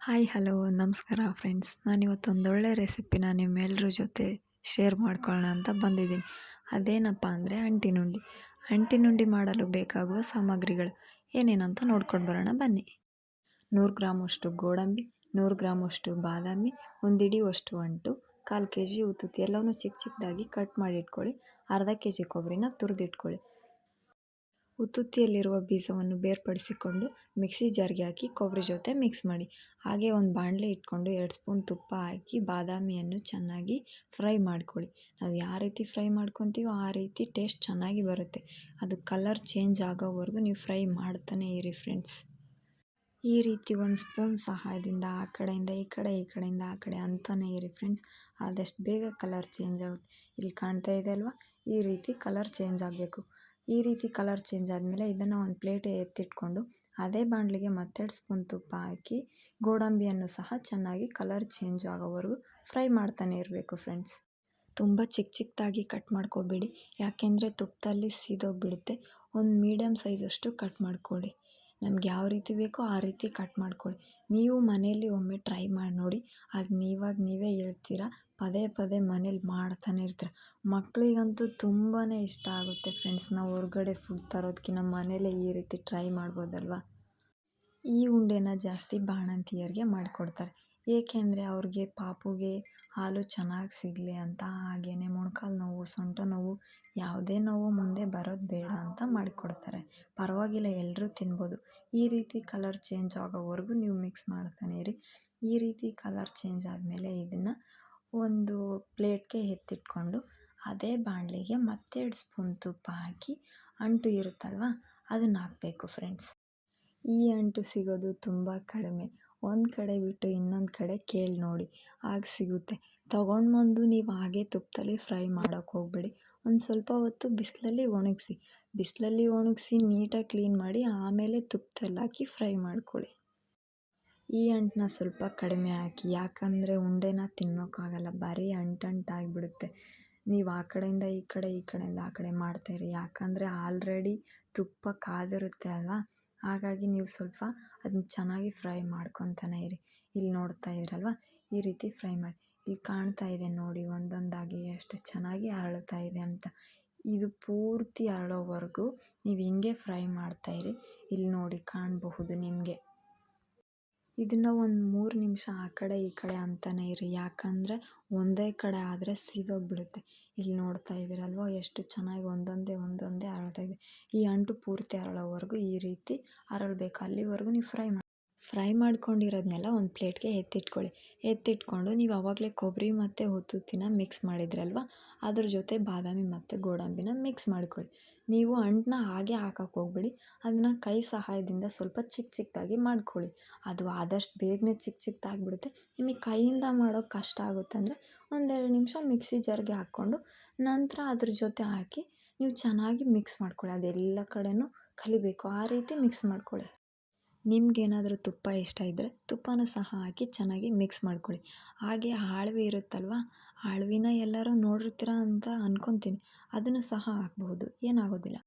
Hi, hello, ನಮಸ್ಕಾರ friends. ನಾನು ಇವತ್ತೊಂದು ಒಳ್ಳೆ ರೆಸಿಪಿನ ನಿಮ್ಮೆಲ್ಲರ ಜೊತೆ ಶೇರ್ ಮಾಡ್ಕೊಳ್ಳೋಣ ಅಂತ ಬಂದಿದ್ದೀನಿ. ಅದೇನಪ್ಪ ಅಂದರೆ ಅಂಟಿನುಂಡಿ ಅಂಟಿನುಂಡಿ ಮಾಡಲು ಬೇಕಾಗುವ ಸಾಮಗ್ರಿಗಳು ಏನೇನಂತ ನೋಡ್ಕೊಂಡು ಬರೋಣ ಬನ್ನಿ. ನೂರು ಗ್ರಾಮಷ್ಟು ಗೋಡಂಬಿ, ನೂರು ಗ್ರಾಮಷ್ಟು ಬಾದಾಮಿ ಒಂದು ಇಡಿಯುವಷ್ಟು ಅಂಟು, ಕಾಲು ಕೆ ಜಿ ಉತ್ತುತ್ತಿ ಎಲ್ಲವನ್ನೂ ಚಿಕ್ಕ ಚಿಕ್ಕದಾಗಿ ಕಟ್ ಮಾಡಿ ಇಟ್ಕೊಳ್ಳಿ. ಅರ್ಧ ಕೆ ಜಿ ಕೊಬ್ಬರಿನ ತುರಿದಿಟ್ಕೊಳ್ಳಿ. ಉತ್ತುತ್ತಿಯಲ್ಲಿರುವ ಬೀಜವನ್ನು ಬೇರ್ಪಡಿಸಿಕೊಂಡು ಮಿಕ್ಸಿ ಜಾರ್ಗೆ ಹಾಕಿ ಕೊಬ್ಬರಿ ಜೊತೆ ಮಿಕ್ಸ್ ಮಾಡಿ. ಹಾಗೆ ಒಂದು ಬಾಣಲೆ ಇಟ್ಕೊಂಡು ಎರಡು ಸ್ಪೂನ್ ತುಪ್ಪ ಹಾಕಿ ಬಾದಾಮಿಯನ್ನು ಚೆನ್ನಾಗಿ ಫ್ರೈ ಮಾಡ್ಕೊಳ್ಳಿ. ನಾವು ಯಾವ ರೀತಿ ಫ್ರೈ ಮಾಡ್ಕೊತೀವೋ ಆ ರೀತಿ ಟೇಸ್ಟ್ ಚೆನ್ನಾಗಿ ಬರುತ್ತೆ. ಅದು ಕಲರ್ ಚೇಂಜ್ ಆಗೋವರೆಗೂ ನೀವು ಫ್ರೈ ಮಾಡ್ತಾನೆ ಇರಿ ಫ್ರೆಂಡ್ಸ್. ಈ ರೀತಿ ಒಂದು ಸ್ಪೂನ್ ಸಹಾಯದಿಂದ ಆ ಕಡೆಯಿಂದ, ಈ ಕಡೆ, ಈ ಕಡೆಯಿಂದ, ಆ ಕಡೆ ಅಂತಲೇ ಇರಿ ಫ್ರೆಂಡ್ಸ್. ಆದಷ್ಟು ಬೇಗ ಕಲರ್ ಚೇಂಜ್ ಆಗುತ್ತೆ. ಇಲ್ಲಿ ಕಾಣ್ತಾ ಇದೆ ಅಲ್ವಾ? ಈ ರೀತಿ ಕಲರ್ ಚೇಂಜ್ ಆಗಬೇಕು. ಈ ರೀತಿ ಕಲರ್ ಚೇಂಜ್ ಆದಮೇಲೆ ಇದನ್ನು ಒಂದು ಪ್ಲೇಟಿಗೆ ಎತ್ತಿಟ್ಕೊಂಡು ಅದೇ ಬಾಣಲಿಗೆ ಮತ್ತೆರಡು ಸ್ಪೂನ್ ತುಪ್ಪ ಹಾಕಿ ಗೋಡಂಬಿಯನ್ನು ಸಹ ಚೆನ್ನಾಗಿ ಕಲರ್ ಚೇಂಜ್ ಆಗೋವರೆಗೂ ಫ್ರೈ ಮಾಡ್ತಾನೆ ಇರಬೇಕು ಫ್ರೆಂಡ್ಸ್. ತುಂಬ ಚಿಕ್ಕ ಚಿಕ್ಕದಾಗಿ ಕಟ್ ಮಾಡ್ಕೋಬೇಡಿ. ಯಾಕೆಂದರೆ ತುಪ್ಪದಲ್ಲಿ ಸೀದೋಗಿಬಿಡುತ್ತೆ. ಒಂದು ಮೀಡಿಯಮ್ ಸೈಜಷ್ಟು ಕಟ್ ಮಾಡ್ಕೊಳ್ಳಿ. ನಮ್ಗೆ ಯಾವ ರೀತಿ ಬೇಕೋ ಆ ರೀತಿ ಕಟ್ ಮಾಡ್ಕೊಳ್ಳಿ. ನೀವು ಮನೆಯಲ್ಲಿ ಒಮ್ಮೆ ಟ್ರೈ ಮಾಡಿ ನೋಡಿ. ಅದು ನೀವಾಗ ನೀವೇ ಹೇಳ್ತೀರಾ? ಪದೇ ಪದೇ ಮನೇಲಿ ಮಾಡ್ತಾನೆ ಇರ್ತೀರ. ಮಕ್ಕಳಿಗಂತೂ ತುಂಬಾ ಇಷ್ಟ ಆಗುತ್ತೆ ಫ್ರೆಂಡ್ಸ್ ನಾವು ಹೊರ್ಗಡೆ ಫುಡ್ ತರೋದಕ್ಕಿಂತ ಮನೇಲೇ ಈ ರೀತಿ ಟ್ರೈ ಮಾಡ್ಬೋದಲ್ವಾ? ಈ ಉಂಡೆನ ಜಾಸ್ತಿ ಬಾಣಂತಿಯರಿಗೆ ಮಾಡಿಕೊಡ್ತಾರೆ. ಏಕೆಂದರೆ ಅವ್ರಿಗೆ ಪಾಪುಗೆ ಹಾಲು ಚೆನ್ನಾಗಿ ಸಿಗಲಿ ಅಂತ ಹಾಗೆಯೇ ಮೊಣ್ಕಾಲು ನೋವು, ಸೊಂಟ ನೋವು, ಯಾವುದೇ ನೋವು ಮುಂದೆ ಬರೋದು ಬೇಡ ಅಂತ ಮಾಡಿಕೊಡ್ತಾರೆ. ಪರವಾಗಿಲ್ಲ ಎಲ್ಲರೂ ತಿನ್ಬೋದು. ಈ ರೀತಿ ಕಲರ್ ಚೇಂಜ್ ಆಗೋವರೆಗೂ ನೀವು ಮಿಕ್ಸ್ ಮಾಡ್ತಾನೆ ಇರಿ. ಈ ರೀತಿ ಕಲರ್ ಚೇಂಜ್ ಆದಮೇಲೆ ಇದನ್ನು ಒಂದು ಪ್ಲೇಟ್ಗೆ ಎತ್ತಿಟ್ಕೊಂಡು ಅದೇ ಬಾಣಲಿಗೆ ಮತ್ತೆರಡು ಸ್ಪೂನ್ ತುಪ್ಪ ಹಾಕಿ ಅಂಟು ಇರುತ್ತಲ್ವ, ಅದನ್ನು ಹಾಕಬೇಕು ಫ್ರೆಂಡ್ಸ್. ಈ ಅಂಟು ಸಿಗೋದು ತುಂಬ ಕಡಿಮೆ. ಒಂದು ಕಡೆ ಬಿಟ್ಟು ಇನ್ನೊಂದು ಕಡೆ ಕೇಳಿ ನೋಡಿ, ಆಗ ಸಿಗುತ್ತೆ. ತೊಗೊಂಡು ಬಂದು ನೀವು ಹಾಗೆ ತುಪ್ಪದಲ್ಲಿ ಫ್ರೈ ಮಾಡೋಕೆ ಹೋಗಬೇಡಿ. ಒಂದು ಸ್ವಲ್ಪ ಹೊತ್ತು ಬಿಸಿಲಲ್ಲಿ ಒಣಗಿಸಿ. ಬಿಸಿಲಲ್ಲಿ ಒಣಗಿಸಿ ನೀಟಾಗಿ ಕ್ಲೀನ್ ಮಾಡಿ ಆಮೇಲೆ ತುಪ್ಪದಲ್ಲಿ ಹಾಕಿ ಫ್ರೈ ಮಾಡ್ಕೊಳ್ಳಿ. ಈ ಅಂಟನ್ನ ಸ್ವಲ್ಪ ಕಡಿಮೆ ಹಾಕಿ, ಯಾಕಂದರೆ ಉಂಡೆನ ತಿನ್ನೋಕ್ಕಾಗಲ್ಲ ಬರೀ ಅಂಟಂಟಾಗಿಬಿಡುತ್ತೆ ನೀವು ಆ ಕಡೆಯಿಂದ ಈ ಕಡೆ, ಈ ಕಡೆಯಿಂದ ಆ ಕಡೆ ಮಾಡ್ತಾಯಿರಿ ಯಾಕಂದರೆ ಆಲ್ರೆಡಿ ತುಪ್ಪ ಕಾದಿರುತ್ತೆ ಅಲ್ವಾ? ಹಾಗಾಗಿ ನೀವು ಸ್ವಲ್ಪ ಅದನ್ನ ಚೆನ್ನಾಗಿ ಫ್ರೈ ಮಾಡ್ಕೊತಾನೆ ಇರಿ. ಇಲ್ಲಿ ನೋಡ್ತಾ ಇದ್ದೀರಲ್ವ ಈ ರೀತಿ ಫ್ರೈ ಮಾಡಿ. ಇಲ್ಲಿ ಕಾಣ್ತಾ ಇದೆ ನೋಡಿ, ಒಂದೊಂದಾಗಿ ಎಷ್ಟು ಚೆನ್ನಾಗಿ ಅರಳ್ತಾ ಇದೆ ಅಂತ. ಇದು ಪೂರ್ತಿ ಅರಳೋವರೆಗೂ ನೀವು ಹಿಂಗೆ ಫ್ರೈ ಮಾಡ್ತಾ ಇರಿ. ಇಲ್ಲಿ ನೋಡಿ ಕಾಣಬಹುದು ನಿಮಗೆ. ಇದನ್ನು ಒಂದು ಮೂರು ನಿಮಿಷ ಆ ಕಡೆ ಈ ಕಡೆ ಅಂತಾನೆ ಇರಿ. ಯಾಕಂದರೆ ಒಂದೇ ಕಡೆ ಆದರೆ ಸೀದೋಗಿಬಿಡುತ್ತೆ. ಇಲ್ಲಿ ನೋಡ್ತಾ ಇದ್ದೀರಲ್ವ ಎಷ್ಟು ಚೆನ್ನಾಗಿ ಒಂದೊಂದೇ ಒಂದೊಂದೇ ಅರಳ್ತಾ ಇದೆ. ಈ ಅಂಟು ಪೂರ್ತಿ ಅರಳೋವರೆಗೂ ಈ ರೀತಿ ಅರಳಬೇಕು. ಅಲ್ಲಿವರೆಗೂ ನೀವು ಫ್ರೈ ಮಾಡಿ ಫ್ರೈ ಮಾಡ್ಕೊಂಡಿರೋದನ್ನೆಲ್ಲ ಒಂದು ಪ್ಲೇಟ್ಗೆ ಎತ್ತಿಟ್ಕೊಳ್ಳಿ. ಎತ್ತಿಟ್ಕೊಂಡು ನೀವು ಆವಾಗಲೇ ಕೊಬ್ಬರಿ ಮತ್ತು ಹುತ್ತುತ್ತಿನ ಮಿಕ್ಸ್ ಮಾಡಿದ್ರಲ್ವ? ಅದ್ರ ಜೊತೆ ಬಾದಾಮಿ ಮತ್ತು ಗೋಡಂಬಿನ ಮಿಕ್ಸ್ ಮಾಡ್ಕೊಳ್ಳಿ. ನೀವು ಅಂಟನ್ನ ಹಾಗೆ ಹಾಕಕ್ಕೆ ಹೋಗ್ಬೇಡಿ. ಅದನ್ನು ಕೈ ಸಹಾಯದಿಂದ ಸ್ವಲ್ಪ ಚಿಕ್ಕ ಚಿಕ್ಕದಾಗಿ ಮಾಡ್ಕೊಳ್ಳಿ. ಅದು ಆದಷ್ಟು ಬೇಗನೆ ಚಿಕ್ಕ ಚಿಕ್ಕದಾಗ್ಬಿಡುತ್ತೆ ನಿಮಗೆ ಕೈಯಿಂದ ಮಾಡೋಕೆ ಕಷ್ಟ ಆಗುತ್ತೆ ಅಂದರೆ ಒಂದೆರಡು ನಿಮಿಷ ಮಿಕ್ಸಿ ಜರ್ಗೆ ಹಾಕ್ಕೊಂಡು ನಂತರ ಅದ್ರ ಜೊತೆ ಹಾಕಿ ನೀವು ಚೆನ್ನಾಗಿ ಮಿಕ್ಸ್ ಮಾಡ್ಕೊಳ್ಳಿ. ಅದೆಲ್ಲ ಕಡೆಯೂ ಕಲಿಬೇಕು. ಆ ರೀತಿ ಮಿಕ್ಸ್ ಮಾಡ್ಕೊಳ್ಳಿ. ನಿಮ್ಗೇನಾದರೂ ತುಪ್ಪ ಇಷ್ಟ ಇದ್ದರೆ ತುಪ್ಪನೂ ಸಹ ಹಾಕಿ ಚೆನ್ನಾಗಿ ಮಿಕ್ಸ್ ಮಾಡ್ಕೊಳ್ಳಿ. ಹಾಗೆ ಹಾಳ್ವಿ ಇರುತ್ತಲ್ವ? ಹಾಳ್ವಿನ ಎಲ್ಲರೂ ನೋಡಿರ್ತೀರ ಅಂತ ಅಂದ್ಕೊತೀನಿ ಅದನ್ನು ಸಹ ಹಾಕ್ಬಹುದು. ಏನಾಗೋದಿಲ್ಲ.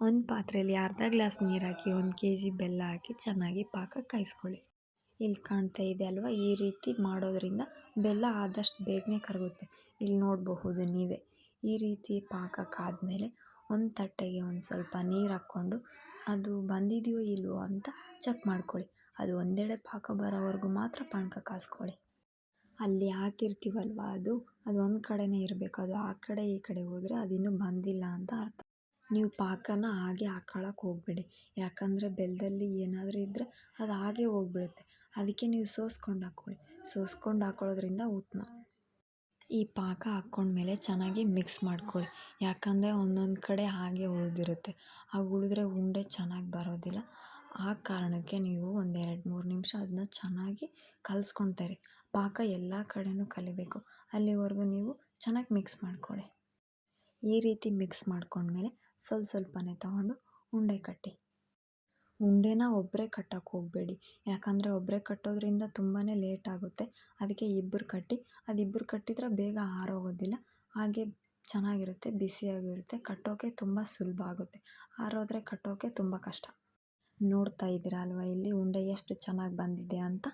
ಒಂದು ಪಾತ್ರೆಯಲ್ಲಿ ಅರ್ಧ ಗ್ಲಾಸ್ ನೀರು ಹಾಕಿ ಒಂದು ಕೆ ಜಿ ಬೆಲ್ಲ ಹಾಕಿ ಚೆನ್ನಾಗಿ ಪಾಕ ಕಾಯಿಸ್ಕೊಳ್ಳಿ. ಇಲ್ಲಿ ಕಾಣ್ತಾ ಇದೆ ಅಲ್ವಾ? ಈ ರೀತಿ ಮಾಡೋದ್ರಿಂದ ಬೆಲ್ಲ ಆದಷ್ಟು ಬೇಗನೆ ಕರಗುತ್ತೆ. ಇಲ್ಲಿ ನೋಡಬಹುದು ನೀವೇ. ಈ ರೀತಿ ಪಾಕ ಕಾದ್ಮೇಲೆ ಒಂದು ತಟ್ಟೆಗೆ ಒಂದು ಸ್ವಲ್ಪ ನೀರು ಹಾಕ್ಕೊಂಡು ಅದು ಬಂದಿದೆಯೋ ಇಲ್ವೋ ಅಂತ ಚೆಕ್ ಮಾಡ್ಕೊಳ್ಳಿ. ಅದು ಒಂದೆಡೆ ಪಾಕ ಬರೋವರೆಗೂ ಮಾತ್ರ ಪಾನಕ ಕಾಸ್ಕೊಳ್ಳಿ. ಅಲ್ಲಿ ಹಾಕಿರ್ತೀವಲ್ವ ಅದು? ಅದು ಒಂದು ಕಡೆನೇ ಇರಬೇಕು. ಅದು ಆ ಕಡೆ ಈ ಕಡೆ ಹೋದರೆ ಅದಿನ್ನೂ ಬಂದಿಲ್ಲ ಅಂತ ಅರ್ಥ. ನೀವು ಪಾಕನ ಹಾಗೆ ಹಾಕೊಳ್ಳೋಕೆ ಹೋಗಬೇಡಿ. ಯಾಕಂದರೆ ಬೆಲ್ಲದಲ್ಲಿ ಏನಾದರೂ ಇದ್ದರೆ ಅದು ಹಾಗೆ ಹೋಗ್ಬಿಡುತ್ತೆ. ಅದಕ್ಕೆ ನೀವು ಸೋಸ್ಕೊಂಡು ಹಾಕ್ಕೊಳ್ಳಿ. ಸೋಸ್ಕೊಂಡು ಹಾಕೊಳ್ಳೋದ್ರಿಂದ ಉತ್ತಮ ಈ ಪಾಕ ಹಾಕ್ಕೊಂಡ್ಮೇಲೆ ಚೆನ್ನಾಗಿ ಮಿಕ್ಸ್ ಮಾಡ್ಕೊಳ್ಳಿ ಯಾಕಂದರೆ ಒಂದೊಂದು ಕಡೆ ಹಾಗೆ ಉಳಿದಿರುತ್ತೆ. ಆಗ ಉಳಿದ್ರೆ ಉಂಡೆ ಚೆನ್ನಾಗಿ ಬರೋದಿಲ್ಲ. ಆ ಕಾರಣಕ್ಕೆ ನೀವು ಒಂದು ಎರಡು ಮೂರು ನಿಮಿಷ ಅದನ್ನ ಚೆನ್ನಾಗಿ ಕಲಿಸ್ಕೊಳ್ತಾ ಪಾಕ ಎಲ್ಲ ಕಡೆಯೂ ಕಲಿಬೇಕು. ಅಲ್ಲಿವರೆಗೂ ನೀವು ಚೆನ್ನಾಗಿ ಮಿಕ್ಸ್ ಮಾಡ್ಕೊಳ್ಳಿ ಈ ರೀತಿ ಮಿಕ್ಸ್ ಮಾಡ್ಕೊಂಡ್ಮೇಲೆ ಸ್ವಲ್ಪ ಸ್ವಲ್ಪನೇ ತಗೊಂಡು ಉಂಡೆ ಕಟ್ಟಿ. ಉಂಡೆನ ಒಬ್ಬರೇ ಕಟ್ಟೋಕ್ಕೆ ಹೋಗಬೇಡಿ. ಯಾಕಂದರೆ ಒಬ್ಬರೇ ಕಟ್ಟೋದ್ರಿಂದ ತುಂಬಾ ಲೇಟ್ ಆಗುತ್ತೆ. ಅದಕ್ಕೆ ಇಬ್ಬರು ಕಟ್ಟಿ, ಅದು ಇಬ್ಬರು ಕಟ್ಟಿದರೆ ಬೇಗ ಆರೋಗೋದಿಲ್ಲ ಹಾಗೆ ಚೆನ್ನಾಗಿರುತ್ತೆ, ಬಿಸಿಯಾಗಿರುತ್ತೆ. ಕಟ್ಟೋಕ್ಕೆ ತುಂಬ ಸುಲಭ ಆಗುತ್ತೆ. ಆರೋದ್ರೆ ಕಟ್ಟೋಕ್ಕೆ ತುಂಬ ಕಷ್ಟ. ನೋಡ್ತಾ ಇದ್ದೀರಾ ಅಲ್ವಾ ಇಲ್ಲಿ ಉಂಡೆ ಎಷ್ಟು ಚೆನ್ನಾಗಿ ಬಂದಿದೆ ಅಂತ?